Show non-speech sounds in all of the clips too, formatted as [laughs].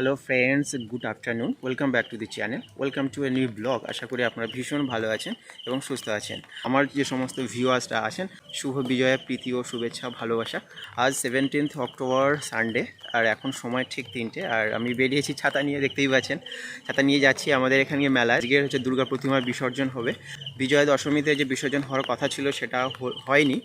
Hello friends good afternoon welcome back to the channel welcome to a new blog আশা করি আপনারা ভীষণ ভালো আছেন এবং সুস্থ আছেন। আমার যে সমস্ত ভিউয়ার্সরা আছেন, শুভ বিজয়া, প্রীতি ও শুভেচ্ছা, ভালোবাসা। আজ সেভেন্টিন্থ অক্টোবর সানডে আর এখন সময় ঠিক তিনটে। আর আমি বেরিয়েছি ছাতা নিয়ে, দেখতেই পাচ্ছেন। ছাতা নিয়ে যাচ্ছি আমাদের এখানে মেলা আজকে হচ্ছে দুর্গা প্রতিমার বিসর্জন হবে। বিজয়া দশমীতে যে বিসর্জন হওয়ার কথা ছিল, সেটা হয়নি।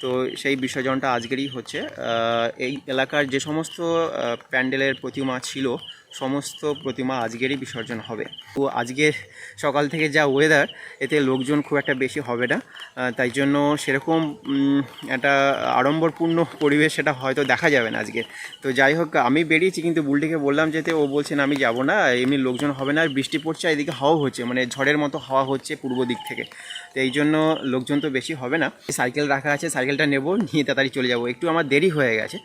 তো সেই বিসর্জনটা আজকেরই হচ্ছে। এই এলাকার যে সমস্ত প্যান্ডেলের প্রতিমা ছিল সমস্ত প্রতিমা আজকেরই বিসর্জন হবে। তো আজকে সকাল থেকে যা ওয়েদার এতে লোকজন খুব একটা বেশি হবে না। তাই জন্য সেরকম একটা আড়ম্বরপূর্ণ পরিবেশ সেটা হয়তো দেখা যাবে না আজকে। তো যাই হোক, আমি বেরিয়েছি, কিন্তু বুলটিকে বললাম যেতে ও বলছে না, আমি যাব না। এমনি লোকজন হবে না, আর বৃষ্টি পড়ছে এদিকে হাওয়া হচ্ছে মানে ঝড়ের মতো হাওয়া হচ্ছে পূর্ব দিক থেকে। তো এই জন্য লোকজন তো বেশি হবে না। সাইকেল রাখা আছে, সাইকেলটা নেব, নিয়ে তাড়াতাড়ি চলে যাব। একটু আমার দেরি হয়ে গেছে।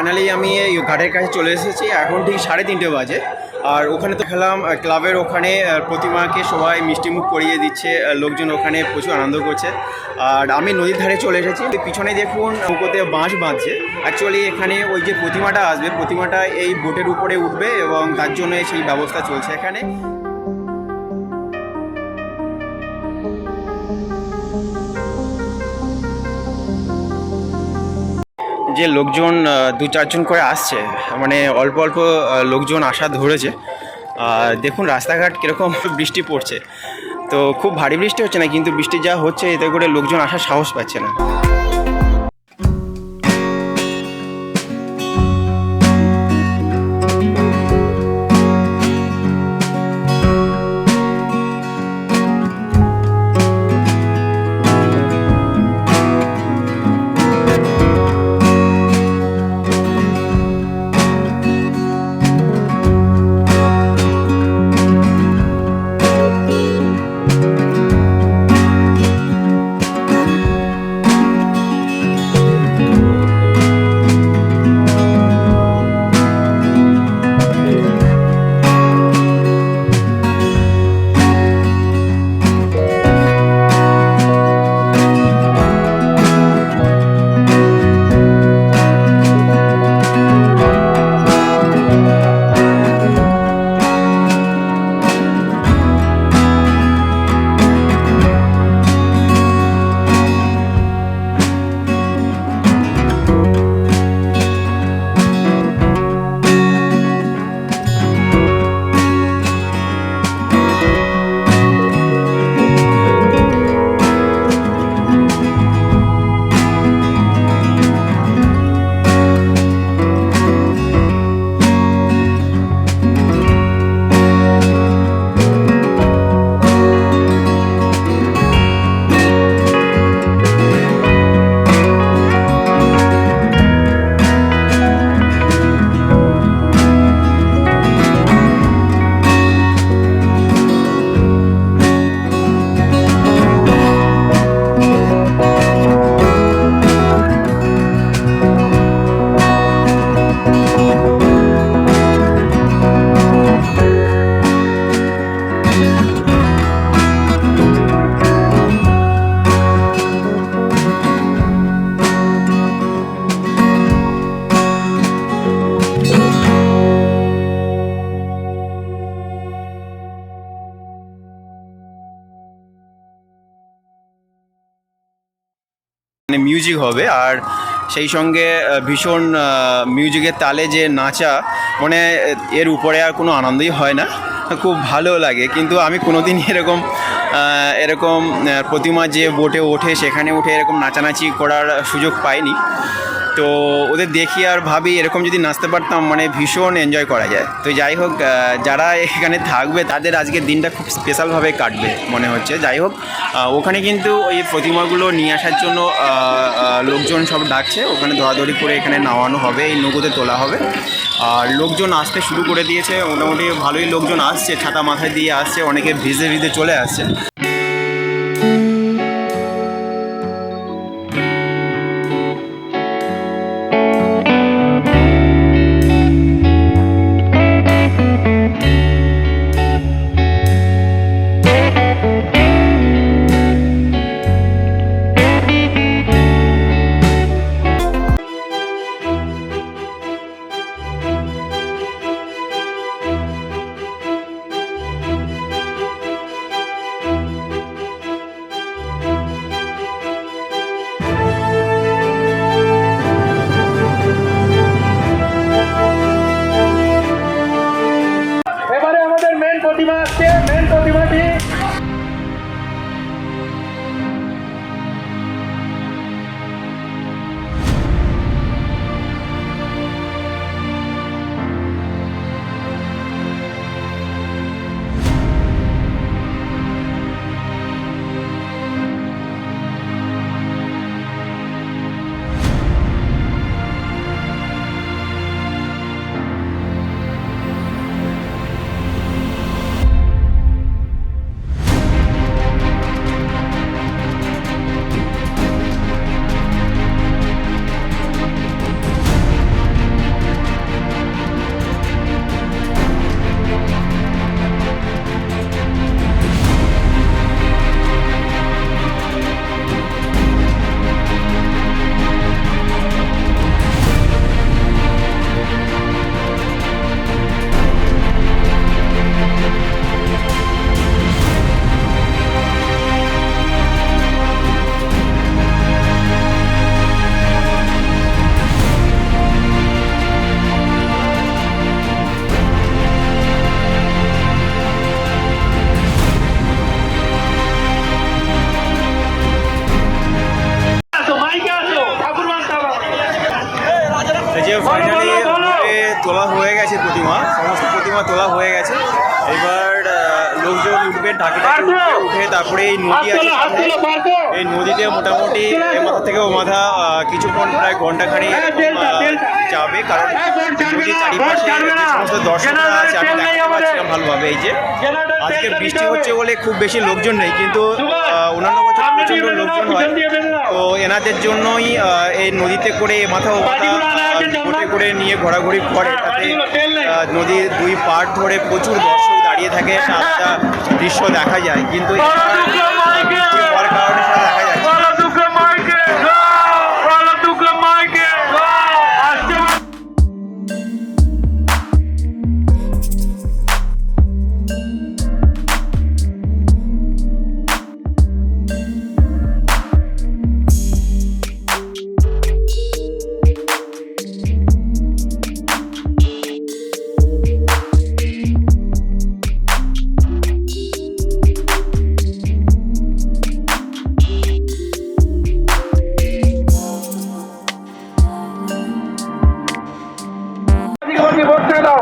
ফাইনালি আমি এই ঘাটের কাছে চলে এসেছি। এখন ঠিক সাড়ে তিনটে বাজে। আর ওখানে তো খেলাম ক্লাবের ওখানে প্রতিমাকে সবাই মিষ্টিমুখ করিয়ে দিচ্ছে লোকজন ওখানে প্রচুর আনন্দ করছে। আর আমি নদীর ধারে চলে এসেছি। পিছনে দেখুন, নৌকোতে বাঁশ বাঁধছে। অ্যাকচুয়ালি এখানে ওই যে প্রতিমাটা আসবে, প্রতিমাটা এই বোটের উপরে উঠবে এবং তার জন্য সেই ব্যবস্থা চলছে এখানে। যে লোকজন দু চারজন করে আসছে মানে অল্প অল্প লোকজন আসা ধরেছে। আর দেখুন রাস্তাঘাট কীরকম [laughs] বৃষ্টি পড়ছে। তো খুব ভারী বৃষ্টি হচ্ছে না, কিন্তু বৃষ্টি যা হচ্ছে, এতে করে লোকজন আসার সাহস পাচ্ছে না। মানে মিউজিক হবে। আর সেই সঙ্গে ভীষণ মিউজিকের তালে যে নাচা মানে এর উপরে আর কোনো আনন্দই হয় না। খুব ভালো লাগে। কিন্তু আমি কোনোদিন এরকম এরকম প্রতিমা যে বোটে ওঠে, সেখানে উঠে এরকম নাচানাচি করার সুযোগ পাইনি। তো ওদের দেখি আর ভাবি এরকম যদি নাচতে পারতাম মানে ভীষণ এনজয় করা যায়। তো যাই হোক যারা এখানে থাকবে, তাদের আজকের দিনটা খুব স্পেশালভাবে কাটবে, মনে হচ্ছে। যাই হোক ওখানে কিন্তু ওই প্রতিমাগুলো নিয়ে আসার জন্য লোকজন সব ডাকছে। ওখানে ধরাধরি করে এখানে নামানো হবে, এই নৌকোতে তোলা হবে। আর লোকজন আসতে শুরু করে দিয়েছে। মোটামুটি ভালোই লোকজন আসছে, ছাতা মাথায় দিয়ে আসছে, অনেকে ভিজে ভিজে চলে আসছে। প্রতিমা সমস্ত প্রতিমা তোলা হয়ে গেছে। এবার লোকজন উঠবে ঢাকি উঠে তারপরে এই নদী আছে এই নদীতে মোটামুটি মাথা থেকে ও মাথা কিছুক্ষণ প্রায় ঘন্টাখানি হ্যাঁ। যাবে কারণ হ্যাঁ, নদীর চারিপাশে। সমস্ত দর্শকরা আছে আমি তেল দেখতে পাচ্ছিলাম ভালোভাবে এই যে আজকে বৃষ্টি হচ্ছে বলে খুব বেশি লোকজন নেই কিন্তু অন্যান্য বছর প্রচণ্ড লোকজন হয়। তো এনাদের জন্যই আহ, এই নদীতে করে মাথা ও মাথা করে নিয়ে ঘোরাঘুরি করে। হ্যাঁ, তাতে নদীর দুই পাড় ধরে প্রচুর দর্শক দাঁড়িয়ে থাকে একটা দৃশ্য দেখা যায়। কিন্তু হওয়ার কারণে দিচ্ছি ভোট ছেড়ে দাও।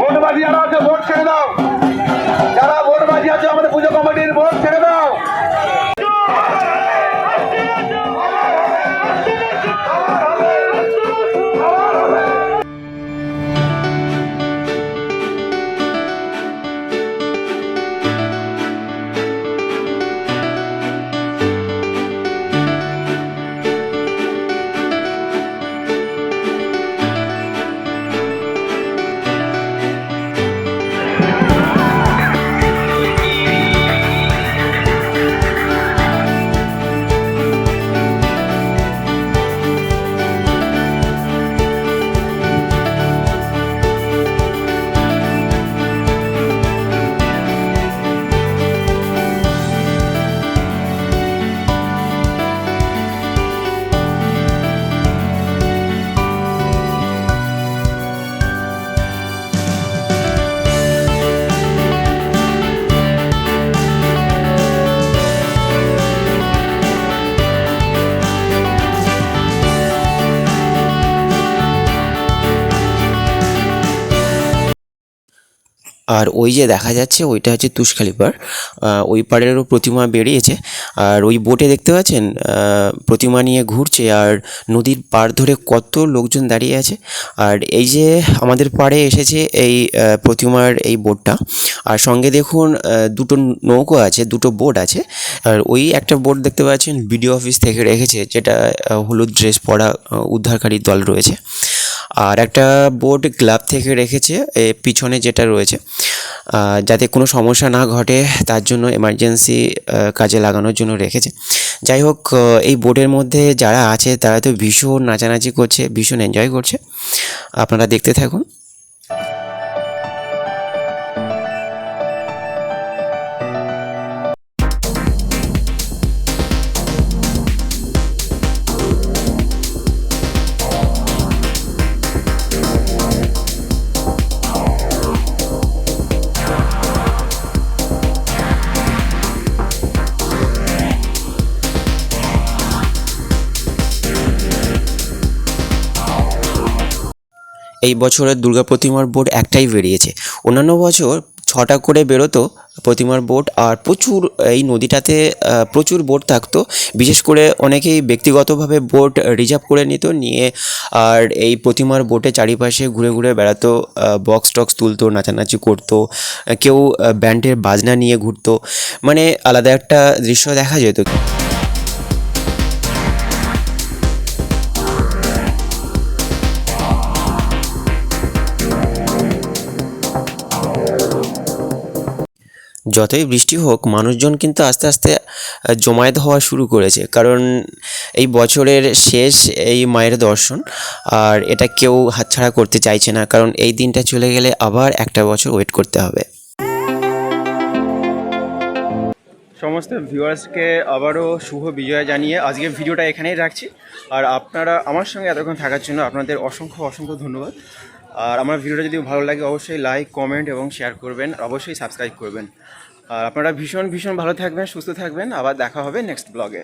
ভোট বাজিয়ারা আছে ভোট ছেড়ে দাও। যারা ভোট বাজিয়ে আছে আমাদের পুজো আর ওই যে দেখা যাচ্ছে, ওইটা হচ্ছে তুষখালি পাড়। ওই পাড়েরও প্রতিমা বেরিয়েছে। আর ওই বোটে দেখতে পাচ্ছেন প্রতিমা নিয়ে ঘুরছে। আর নদীর পাড় ধরে কত লোকজন দাঁড়িয়ে আছে। আর এই যে আমাদের পাড়ে এসেছে এই প্রতিমার এই বোটটা। আর সঙ্গে দেখুন দুটো নৌকো আছে, দুটো বোট আছে। আর ওই একটা বোট দেখতে পাচ্ছেন, বিডিও অফিস থেকে রেখেছে, যেটা হলুদ ড্রেস পরা উদ্ধারকারী দল রয়েছে। আর একটা বোর্ড গ্লাভ থেকে রেখেছে পিছনে যেটা রয়েছে। যাতে কোনো সমস্যা না ঘটে, তার জন্য এমার্জেন্সি কাজে লাগানোর জন্য রেখেছে। যাই হোক এই বোর্ডের মধ্যে যারা আছে, তারা তো ভীষণ নাচানাচি করছে, ভীষণ এনজয় করছে। আপনারা দেখতে থাকুন। এই বছরের দুর্গা প্রতিমার বোট একটাই বেরিয়েছে। অন্যান্য বছর ছটা করে বেরোতো প্রতিমার বোট আর প্রচুর এই নদীটাতে প্রচুর বোট থাকতো। বিশেষ করে অনেকেই ব্যক্তিগতভাবে বোট রিজার্ভ করে নিত, নিয়ে আর এই প্রতিমার বোটে চারিপাশে ঘুরে ঘুরে বেড়াতো বক্স টক্স তুলতো, নাচানাচি করতো, কেউ ব্যান্ডের বাজনা নিয়ে ঘুরতো। মানে আলাদা একটা দৃশ্য দেখা যেত। যতই বৃষ্টি হোক, মানুষজন কিন্তু আস্তে আস্তে জমায়েত হওয়া শুরু করেছে। কারণ এই বছরের শেষ এই মায়ের দর্শন, আর এটা কেউ হাতছাড়া করতে চাইছে না। কারণ এই দিনটা চলে গেলে আবার একটা বছর ওয়েট করতে হবে। সমস্ত ভিউয়ার্সকে আবারও শুভ বিজয় জানিয়ে আজকে ভিডিওটা এখানেই রাখছি। আর আপনারা আমার সঙ্গে এতক্ষণ থাকার জন্য আপনাদের অসংখ্য অসংখ্য ধন্যবাদ। আর আমার ভিডিওটা যদি ভালো লাগে, অবশ্যই লাইক কমেন্ট এবং শেয়ার করবেন আর অবশ্যই সাবস্ক্রাইব করবেন। আর আপনারা ভীষণ ভীষণ ভালো থাকবেন, সুস্থ থাকবেন। আবার দেখা হবে নেক্সট ব্লগে